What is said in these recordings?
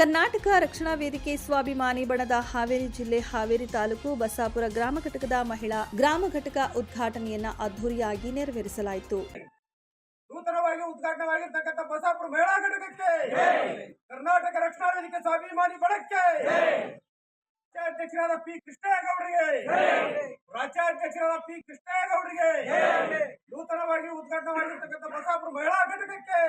ಕರ್ನಾಟಕ ರಕ್ಷಣಾ ವೇದಿಕೆ ಸ್ವಾಭಿಮಾನಿ ಬಣದ ಹಾವೇರಿ ಜಿಲ್ಲೆ ಹಾವೇರಿ ತಾಲೂಕು ಬಸಾಪುರ ಗ್ರಾಮ ಘಟಕದ ಮಹಿಳಾ ಗ್ರಾಮ ಘಟಕ ಉದ್ಘಾಟನೆಯನ್ನ ಅದ್ದೂರಿಯಾಗಿ ನೆರವೇರಿಸಲಾಯಿತು. ನೂತನವಾಗಿ ಉದ್ಘಾಟನೆವಾಗಿರ್ತಕ್ಕಂಥ ಬಸಾಪುರ ಮಹಿಳಾ ಘಟಕಕ್ಕೆ ಕರ್ನಾಟಕ ರಕ್ಷಣಾ ವೇದಿಕೆ ಸ್ವಾಭಿಮಾನಿ ಬಣಕ್ಕೆ ಪಿ ಕೃಷ್ಣೇಗೌಡರಿಗೆ ರಾಜ್ಯಾಧ್ಯಕ್ಷರಾದ ಪಿ ಕೃಷ್ಣೇಗೌಡರಿಗೆ ನೂತನವಾಗಿ ಉದ್ಘಾಟನೆವಾಗಿರ್ತಕ್ಕಂಥ ಬಸಾಪುರ ಮಹಿಳಾ ಘಟಕಕ್ಕೆ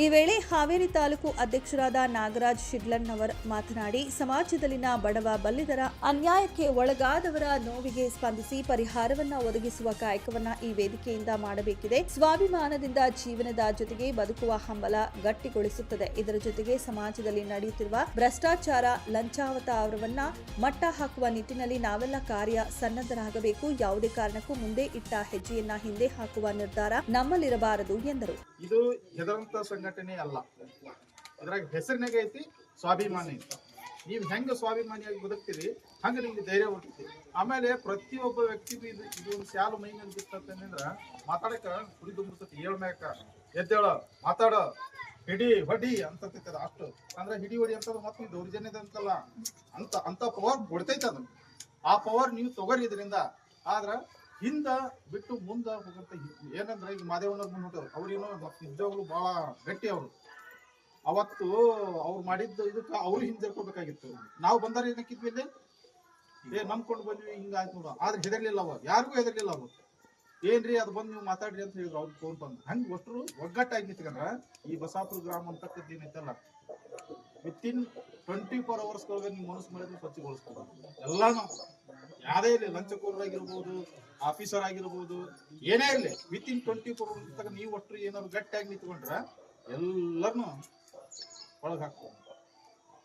ಈ ವೇಳೆ ಹಾವೇರಿ ತಾಲೂಕು ಅಧ್ಯಕ್ಷರಾದ ನಾಗರಾಜ್ ಶಿಡ್ಲಣ್ಣವರ್ ಮಾತನಾಡಿ, ಸಮಾಜದಲ್ಲಿನ ಬಡವ ಬಲ್ಲಿದರ ಅನ್ಯಾಯಕ್ಕೆ ಒಳಗಾದವರ ನೋವಿಗೆ ಸ್ಪಂದಿಸಿ ಪರಿಹಾರವನ್ನ ಒದಗಿಸುವ ಕಾಯಕವನ್ನ ಈ ವೇದಿಕೆಯಿಂದ ಮಾಡಬೇಕಿದೆ. ಸ್ವಾಭಿಮಾನದಿಂದ ಜೀವನದ ಜೊತೆಗೆ ಬದುಕುವ ಹಂಬಲ ಗಟ್ಟಿಗೊಳಿಸುತ್ತದೆ. ಇದರ ಜೊತೆಗೆ ಸಮಾಜದಲ್ಲಿ ನಡೆಯುತ್ತಿರುವ ಭ್ರಷ್ಟಾಚಾರ ಲಂಚಾವತಾರವನ್ನ ಮಟ್ಟ ಹಾಕುವ ನಿಟ್ಟಿನಲ್ಲಿ ನಾವೆಲ್ಲ ಕಾರ್ಯ ಸನ್ನದ್ಧರಾಗಬೇಕು. ಯಾವುದೇ ಕಾರಣಕ್ಕೂ ಮುಂದೆ ಇಟ್ಟ ಹೆಜ್ಜೆಯನ್ನ ಹಿಂದೆ ಹಾಕುವ ನಿರ್ಧಾರ ನಮ್ಮಲ್ಲಿರಬಾರದು ಎಂದರು. ಸಂಘಟನೆ ಅಲ್ಲ. ಅದ್ರಾಗ ಹೆಸರಿನಾಗ ಐತಿ ಸ್ವಾಭಿಮಾನಿ. ನೀವು ಹೆಂಗೆ ಸ್ವಾಭಿಮಾನಿಯಾಗಿ ಬದುಕ್ತೀರಿ, ಹಂಗ ನಿಮ್ಗೆ ಧೈರ್ಯ ಬರ್ತೈತಿ ಆಮೇಲೆ ಪ್ರತಿಯೊಬ್ಬ ವ್ಯಕ್ತಿಗೂ ಇದು ಇದು ಒಂದು ಸ್ಯಾಲು ಮೈ ಮೇಲೆ ಮಾತಾಡಕ ಕುಡಿ ತುಂಬತೈತಿ ಏಳ್ಮ್ಯಾಕ ಎದ್ದೇಳ, ಮಾತಾಡ, ಹಿಡಿ, ಹೊಡಿ ಅಂತ ಅಷ್ಟು. ಅಂದ್ರೆ ಹಿಡಿ, ಹೊಡಿ ಅಂತ ಮತ್ತೆ ದೌರ್ಜನ್ಯ ಅಂತಲ್ಲ. ಅಂತ ಅಂತ ಪವರ್ ಬಿಡ್ತೈತೆ ಅದು. ಆ ಪವರ್ ನೀವು ತಗೋರಿ ಇದರಿಂದ. ಆದ್ರ ಹಿಂದ ಬಿಟ್ಟು ಮುಂದ ಹೋಗುತ್ತೆ ಏನಂದ್ರೆ ಈಗ ಮಾದೇವನ ಮುಂದೆ ಅವ್ರೇನು ನಿಜವಾಗ್ಲು ಬಹಳ ಗಟ್ಟಿ ಅವರು. ಅವತ್ತು ಅವ್ರು ಮಾಡಿದ್ದ ಇದಕ್ಕೆ ಅವ್ರು ಹಿಂದಿರ್ಕೋಬೇಕಾಗಿತ್ತು ನಾವು ಬಂದಾರ ಏನಕ್ಕಿದ್ವಿ ಇಲ್ಲಿ? ಏ, ನಂಬ್ಕೊಂಡು ಬಂದ್ವಿ ಹಿಂಗಾಯ್ತು ನೋಡ. ಆದ್ರೆ ಹೆದರ್ಲಿಲ್ಲ ಅವ ಯಾರಿಗೂ ಹೆದರ್ಲಿಲ್ಲ ಅವ ಏನ್ರಿ, ಅದು ಬಂದು ನೀವು ಮಾತಾಡ್ರಿ ಅಂತ ಹೇಳಿದ್ರು ಅವ್ರು ಫೋನ್ ಬಂದು. ಹಂಗ ಒಟ್ಟರು ಒಗ್ಗಟ್ಟಾಗಿ ನಿಂತ್ಕೊಂಡ್ರ ಈ ಬಸಾಪುರ ಗ್ರಾಮ ಅಂತಕ್ಕದ್ದು ಏನೈತಲ್ಲ? With in twenty four hours ಒಳಗೆ ನೀವು ಮನಸ್ಸು ಮಾಡಿದ್ರೆ ಸ್ವಚ್ಛಗೊಳಿಸ್ಬೋದು. ಎಲ್ಲಾನು. ಯಾವ್ದೇ ಇರಲಿ ಲಂಚಕೋರರಾಗಿರ್ಬೋದು ಆಫೀಸರ್ ಆಗಿರ್ಬೋದು, ಏನೇ ಇರಲಿ with in twenty four hours ನೀವು ಒಟ್ಟು ಏನಾದ್ರು ಗಟ್ಟಿಯಾಗಿ ನಿಂತ್ಕೊಂಡ್ರೆ ಎಲ್ಲರನ್ನು ಒಳಗೆ ಹಾಕ್ಬೋದು.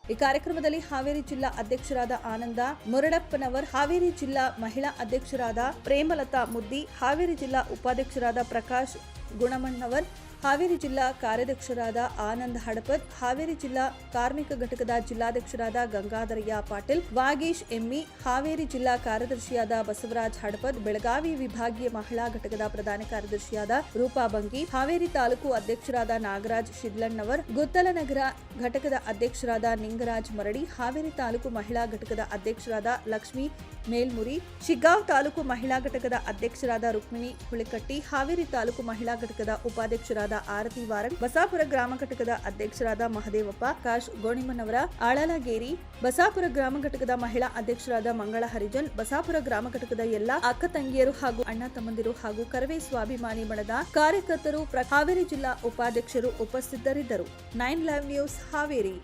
ಈ ಕಾರ್ಯಕ್ರಮದಲ್ಲಿ ಹಾವೇರಿ ಜಿಲ್ಲಾ ಅಧ್ಯಕ್ಷರಾದ ಆನಂದ, ಮುರಡಪ್ಪನವರ್, ಹಾವೇರಿ ಜಿಲ್ಲಾ ಮಹಿಳಾ ಅಧ್ಯಕ್ಷರಾದ ಪ್ರೇಮಲತಾ ಮುದ್ದಿ, ಹಾವೇರಿ ಜಿಲ್ಲಾ ಉಪಾಧ್ಯಕ್ಷರಾದ ಪ್ರಕಾಶ್ ಗುಣಮಣ್ಣವರ್, ಹಾವೇರಿ ಜಿಲ್ಲಾ ಕಾರ್ಯಾಧ್ಯಕ್ಷರಾದ ಆನಂದ್ ಹಡಪದ್ ಹಾವೇರಿ ಜಿಲ್ಲಾ ಕಾರ್ಮಿಕ ಘಟಕದ ಜಿಲ್ಲಾಧ್ಯಕ್ಷರಾದ ಗಂಗಾಧರಯ್ಯ ಪಾಟೀಲ್, ವಾಗೀಶ್ ಎಮ್ಮಿ, ಹಾವೇರಿ ಜಿಲ್ಲಾ ಕಾರ್ಯದರ್ಶಿಯಾದ ಬಸವರಾಜ್ ಹಡಪದ್ ಬೆಳಗಾವಿ ವಿಭಾಗೀಯ ಮಹಿಳಾ ಘಟಕದ ಪ್ರಧಾನ ಕಾರ್ಯದರ್ಶಿಯಾದ ರೂಪಾ ಬಂಗಿ, ಹಾವೇರಿ ತಾಲೂಕು ಅಧ್ಯಕ್ಷರಾದ ನಾಗರಾಜ್ ಶಿದ್ಲಣ್ಣವರ್ ಗುತ್ತಲನಗರ ಘಟಕದ ಅಧ್ಯಕ್ಷರಾದ ನಿಂಗರಾಜ್ ಮರಡಿ, ಹಾವೇರಿ ತಾಲೂಕು ಮಹಿಳಾ ಘಟಕದ ಅಧ್ಯಕ್ಷರಾದ ಲಕ್ಷ್ಮಿ ಮೇಲ್ಮುರಿ, ಶಿಗ್ಗಾಂವ್ ತಾಲೂಕು ಮಹಿಳಾ ಘಟಕದ ಅಧ್ಯಕ್ಷರಾದ ರುಕ್ಮಿಣಿ ಹುಳಿಕಟ್ಟಿ ಹಾವೇರಿ ತಾಲೂಕು ಮಹಿಳಾ ಘಟಕದ ಉಪಾಧ್ಯಕ್ಷರಾದ ಆರತಿ ವಾರನ್, ಬಸಾಪುರ ಗ್ರಾಮ ಘಟಕದ ಅಧ್ಯಕ್ಷರಾದ ಮಹದೇವಪ್ಪ, ಕಾಶ್ ಗೋಣಿಮನವರ ಆಳಲಗೇರಿ, ಬಸಾಪುರ ಗ್ರಾಮ ಘಟಕದ ಮಹಿಳಾ ಅಧ್ಯಕ್ಷರಾದ ಮಂಗಳ ಹರಿಜನ್, ಬಸಾಪುರ ಗ್ರಾಮ ಘಟಕದ ಎಲ್ಲಾ ಅಕ್ಕ ತಂಗಿಯರು ಹಾಗೂ ಅಣ್ಣ ತಮ್ಮಂದಿರು ಹಾಗೂ ಕರವೇ ಸ್ವಾಭಿಮಾನಿ ಬಣದ ಕಾರ್ಯಕರ್ತರು ಹಾವೇರಿ ಜಿಲ್ಲಾ ಉಪಾಧ್ಯಕ್ಷರು ಉಪಸ್ಥಿತರಿದ್ದರು. Nine live news Haveri.